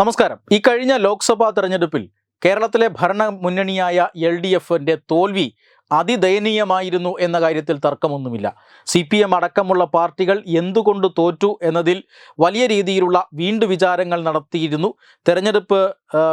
നമസ്കാരം. ഈ കഴിഞ്ഞ ലോക്സഭാ തെരഞ്ഞെടുപ്പിൽ കേരളത്തിലെ ഭരണ മുന്നണിയായ എൽ ഡി എഫിന്റെ തോൽവി അതിദയനീയമായിരുന്നു എന്ന കാര്യത്തിൽ തർക്കമൊന്നുമില്ല. സി പി എം അടക്കമുള്ള പാർട്ടികൾ എന്തുകൊണ്ട് തോറ്റു എന്നതിൽ വലിയ രീതിയിലുള്ള വീണ്ടു വിചാരങ്ങൾ നടത്തിയിരുന്നു. തെരഞ്ഞെടുപ്പ്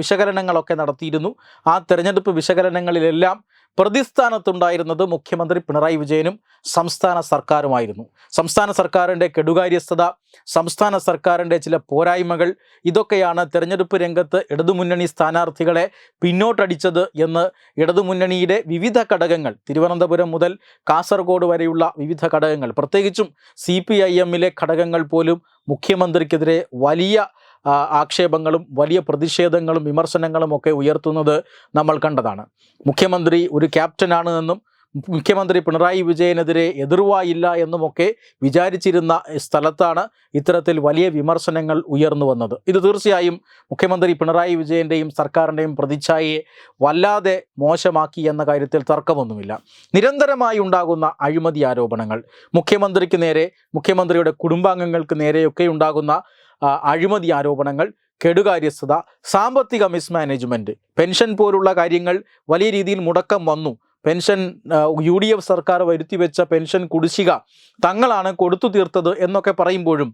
വിശകലനങ്ങളൊക്കെ നടത്തിയിരുന്നു. ആ തെരഞ്ഞെടുപ്പ് വിശകലനങ്ങളിലെല്ലാം പ്രതിസ്ഥാനത്തുണ്ടായിരുന്നത് മുഖ്യമന്ത്രി പിണറായി വിജയനും സംസ്ഥാന സർക്കാരുമായിരുന്നു. സംസ്ഥാന സർക്കാരിന്റെ കെടുകാര്യസ്ഥത സംസ്ഥാന സർക്കാരിന്റെ ചില പോരായ്മകൾ ഇതൊക്കെയാണ് തെരഞ്ഞെടുപ്പ് രംഗത്ത് ഇടതുമുന്നണി സ്ഥാനാർത്ഥികളെ പിന്നോട്ടടിച്ചത് എന്ന് ഇടതുമുന്നണിയുടെ വിവിധ ഘടകങ്ങൾ തിരുവനന്തപുരം മുതൽ കാസർഗോഡ് വരെയുള്ള വിവിധ ഘടകങ്ങൾ പ്രത്യേകിച്ചും സി പി ഐ എമ്മിലെ ഘടകങ്ങൾ പോലും മുഖ്യമന്ത്രിക്കെതിരെ വലിയ ആക്ഷേപങ്ങളും വലിയ പ്രതിഷേധങ്ങളും വിമർശനങ്ങളും ഒക്കെ ഉയർത്തുന്നത് നമ്മൾ കണ്ടതാണ്. മുഖ്യമന്ത്രി ഒരു ക്യാപ്റ്റനാണ് എന്നും മുഖ്യമന്ത്രി പിണറായി വിജയനെതിരെ എതിർവായില്ല എന്നുമൊക്കെ വിചാരിച്ചിരുന്ന സ്ഥലത്താണ് ഇത്തരത്തിൽ വലിയ വിമർശനങ്ങൾ ഉയർന്നു വന്നത്. ഇത് തീർച്ചയായും മുഖ്യമന്ത്രി പിണറായി വിജയന്റെയും സർക്കാരിന്റെയും പ്രതിച്ഛായയെ വല്ലാതെ മോശമാക്കി എന്ന കാര്യത്തിൽ തർക്കമൊന്നുമില്ല. നിരന്തരമായി ഉണ്ടാകുന്ന അഴിമതി ആരോപണങ്ങൾ മുഖ്യമന്ത്രിക്ക് നേരെ മുഖ്യമന്ത്രിയുടെ കുടുംബാംഗങ്ങൾക്ക് നേരെയൊക്കെ ഉണ്ടാകുന്ന അഴിമതി ആരോപണങ്ങൾ കെടുകാര്യസ്ഥത സാമ്പത്തിക മിസ്മാനേജ്മെന്റ് പെൻഷൻ പോലുള്ള കാര്യങ്ങൾ വലിയ രീതിയിൽ മുടക്കം വന്നു. പെൻഷൻ യു ഡി എഫ് സർക്കാർ വരുത്തിവെച്ച പെൻഷൻ കുടിശ്ശിക തങ്ങളാണ് കൊടുത്തു തീർത്തത് എന്നൊക്കെ പറയുമ്പോഴും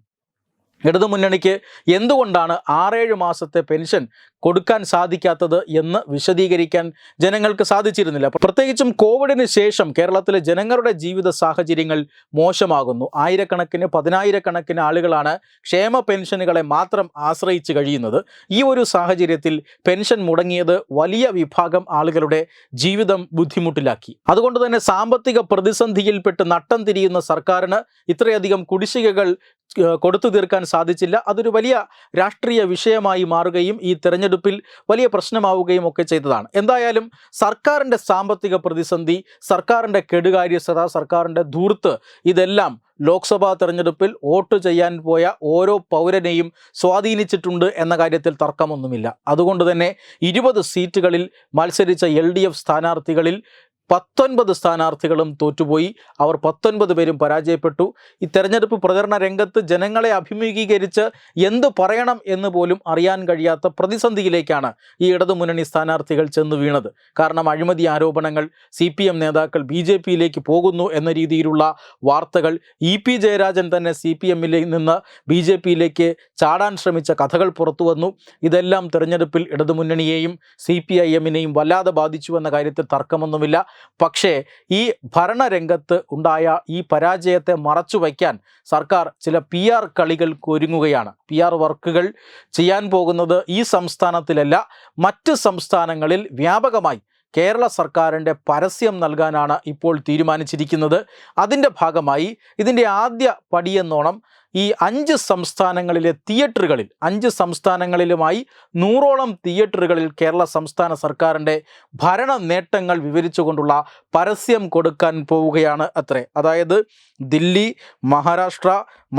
ഇടതുമുന്നണിക്ക് എന്തുകൊണ്ടാണ് ആറേഴ് മാസത്തെ പെൻഷൻ കൊടുക്കാൻ സാധിക്കാത്തത് എന്ന് വിശദീകരിക്കാൻ ജനങ്ങൾക്ക് സാധിച്ചിരുന്നില്ല? പ്രത്യേകിച്ചും കോവിഡിന് ശേഷം കേരളത്തിലെ ജനങ്ങളുടെ ജീവിത സാഹചര്യങ്ങൾ മോശമാകുന്നു. ആയിരക്കണക്കിന് പതിനായിരക്കണക്കിന് ആളുകളാണ് ക്ഷേമ പെൻഷനുകളെ മാത്രം ആശ്രയിച്ച് കഴിയുന്നത്. ഈ ഒരു സാഹചര്യത്തിൽ പെൻഷൻ മുടങ്ങിയത് വലിയ വിഭാഗം ആളുകളുടെ ജീവിതം ബുദ്ധിമുട്ടിലാക്കി. അതുകൊണ്ട് തന്നെ സാമ്പത്തിക പ്രതിസന്ധിയിൽപ്പെട്ട് നട്ടം തിരിയുന്ന സർക്കാരിന് ഇത്രയധികം കുടിശ്ശികകൾ കൊടുത്തു തീർക്കാൻ സാധിച്ചില്ല. അതൊരു വലിയ രാഷ്ട്രീയ വിഷയമായി മാറുകയും ഈ തെരഞ്ഞെടുപ്പിൽ വലിയ പ്രശ്നമാവുകയും ഒക്കെ ചെയ്തതാണ്. എന്തായാലും സർക്കാരിന്റെ സാമ്പത്തിക പ്രതിസന്ധി സർക്കാരിന്റെ കെടുകാര്യസ്ഥത സർക്കാരിന്റെ ധൂർത്ത് ഇതെല്ലാം ലോക്സഭാ തെരഞ്ഞെടുപ്പിൽ വോട്ട് ചെയ്യാൻ പോയ ഓരോ പൗരനെയും സ്വാധീനിച്ചിട്ടുണ്ട് എന്ന കാര്യത്തിൽ തർക്കമൊന്നുമില്ല. അതുകൊണ്ട് തന്നെ ഇരുപത് സീറ്റുകളിൽ മത്സരിച്ച എൽ ഡി എഫ് സ്ഥാനാർത്ഥികളിൽ പത്തൊൻപത് സ്ഥാനാർത്ഥികളും തോറ്റുപോയി. അവർ പത്തൊൻപത് പേരും പരാജയപ്പെട്ടു. ഈ തെരഞ്ഞെടുപ്പ് പ്രചരണ രംഗത്ത് ജനങ്ങളെ അഭിമുഖീകരിച്ച് എന്തു പറയണം എന്ന് പോലും അറിയാൻ കഴിയാത്ത പ്രതിസന്ധിയിലേക്കാണ് ഈ ഇടതുമുന്നണി സ്ഥാനാർത്ഥികൾ ചെന്ന് വീണത്. കാരണം അഴിമതി ആരോപണങ്ങൾ സി പി എം നേതാക്കൾ ബി ജെ പിയിലേക്ക് പോകുന്നു എന്ന രീതിയിലുള്ള വാർത്തകൾ ഇ പി ജയരാജൻ തന്നെ സി പി എമ്മിൽ നിന്ന് ബി ജെ പിയിലേക്ക് ചാടാൻ ശ്രമിച്ച കഥകൾ പുറത്തു വന്നു. ഇതെല്ലാം തെരഞ്ഞെടുപ്പിൽ ഇടതുമുന്നണിയെയും സി പി ഐ എമ്മിനെയും വല്ലാതെ ബാധിച്ചു എന്ന കാര്യത്തിൽ തർക്കമൊന്നുമില്ല. പക്ഷേ ഈ ഭരണരംഗത്ത് ഉണ്ടായ ഈ പരാജയത്തെ മറച്ചു വയ്ക്കാൻ സർക്കാർ ചില പി ആർ കളികൾക്ക് ഒരുങ്ങുകയാണ്. പി ആർ വർക്കുകൾ ചെയ്യാൻ പോകുന്നത് ഈ സംസ്ഥാനത്തിലല്ല മറ്റ് സംസ്ഥാനങ്ങളിൽ വ്യാപകമായി കേരള സർക്കാരിന്റെ പരസ്യം നൽകാനാണ് ഇപ്പോൾ തീരുമാനിച്ചിരിക്കുന്നത്. അതിന്റെ ഭാഗമായി ഇതിന്റെ ആദ്യ പടിയെന്നോണം ഈ അഞ്ച് സംസ്ഥാനങ്ങളിലെ തിയേറ്ററുകളിൽ അഞ്ച് സംസ്ഥാനങ്ങളിലുമായി നൂറോളം തിയേറ്ററുകളിൽ കേരള സംസ്ഥാന സർക്കാരിന്റെ ഭരണ നേട്ടങ്ങൾ വിവരിച്ചുകൊണ്ടുള്ള പരസ്യം കൊടുക്കാൻ പോവുകയാണ് അത്രേ. അതായത് ദില്ലി മഹാരാഷ്ട്ര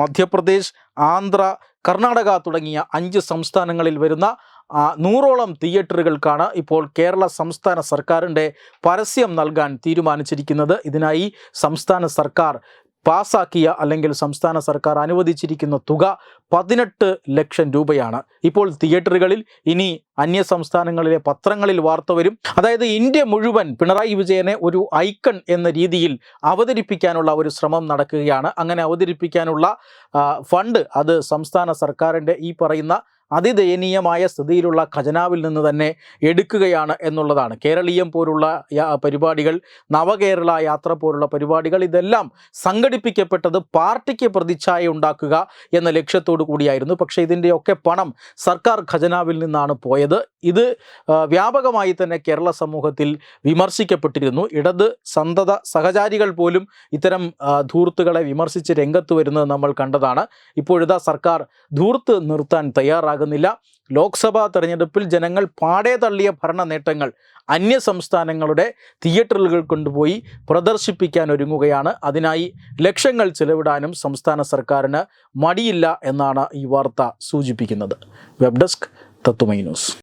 മധ്യപ്രദേശ് ആന്ധ്ര കർണാടക തുടങ്ങിയ അഞ്ച് സംസ്ഥാനങ്ങളിൽ വരുന്ന നൂറോളം തിയേറ്ററുകൾക്കാണ് ഇപ്പോൾ കേരള സംസ്ഥാന സർക്കാരിന്റെ പരസ്യം നൽകാൻ തീരുമാനിച്ചിരിക്കുന്നത്. ഇതിനായി സംസ്ഥാന സർക്കാർ പാസാക്കിയ അല്ലെങ്കിൽ സംസ്ഥാന സർക്കാർ അനുവദിച്ചിരിക്കുന്ന തുക പതിനെട്ട് ലക്ഷം രൂപയാണ്. ഇപ്പോൾ തിയേറ്ററുകളിൽ ഇനി അന്യ സംസ്ഥാനങ്ങളിലെ പത്രങ്ങളിൽ വാർത്ത വരും. അതായത് ഇന്ത്യ മുഴുവൻ പിണറായി വിജയനെ ഒരു ഐക്കൺ എന്ന രീതിയിൽ അവതരിപ്പിക്കാനുള്ള ഒരു ശ്രമം നടക്കുകയാണ്. അങ്ങനെ അവതരിപ്പിക്കാനുള്ള ഫണ്ട് അത് സംസ്ഥാന സർക്കാരിന്റെ ഈ പറയുന്ന അതിദയനീയമായ സ്ഥിതിയിലുള്ള ഖജനാവിൽ നിന്ന് തന്നെ എടുക്കുകയാണ് എന്നുള്ളതാണ്. കേരളീയം പോലുള്ള പരിപാടികൾ നവകേരള യാത്ര പോലുള്ള പരിപാടികൾ ഇതെല്ലാം സംഘടിപ്പിക്കപ്പെട്ടത് പാർട്ടിക്ക് പ്രതിച്ഛായ ഉണ്ടാക്കുക എന്ന ലക്ഷ്യത്തോടു കൂടിയായിരുന്നു. പക്ഷേ ഇതിന്റെയൊക്കെ പണം സർക്കാർ ഖജനാവിൽ നിന്നാണ് പോയത്. ഇത് വ്യാപകമായി തന്നെ കേരള സമൂഹത്തിൽ വിമർശിക്കപ്പെട്ടിരുന്നു. ഇടത് സന്തത സഹചാരികൾ പോലും ഇത്തരം ധൂർത്തുകളെ വിമർശിച്ച് രംഗത്ത് വരുന്നത് നമ്മൾ കണ്ടതാണ്. ഇപ്പോഴിതാ സർക്കാർ ധൂർത്ത് നിർത്താൻ തയ്യാറാകുന്നില്ല. ലോക്സഭാ തെരഞ്ഞെടുപ്പിൽ ജനങ്ങൾ പാടെ തള്ളിയ ഭരണ നേട്ടങ്ങൾ അന്യ സംസ്ഥാനങ്ങളുടെ തിയേറ്ററുകൾ കൊണ്ടുപോയി പ്രദർശിപ്പിക്കാൻ ഒരുങ്ങുകയാണ്. അതിനായി ലക്ഷങ്ങൾ ചെലവിടാനും സംസ്ഥാന സർക്കാരിന് മടിയില്ല എന്നാണ് ഈ വാർത്ത സൂചിപ്പിക്കുന്നത്. വെബ് ഡെസ്ക് തത്തുമൈ news.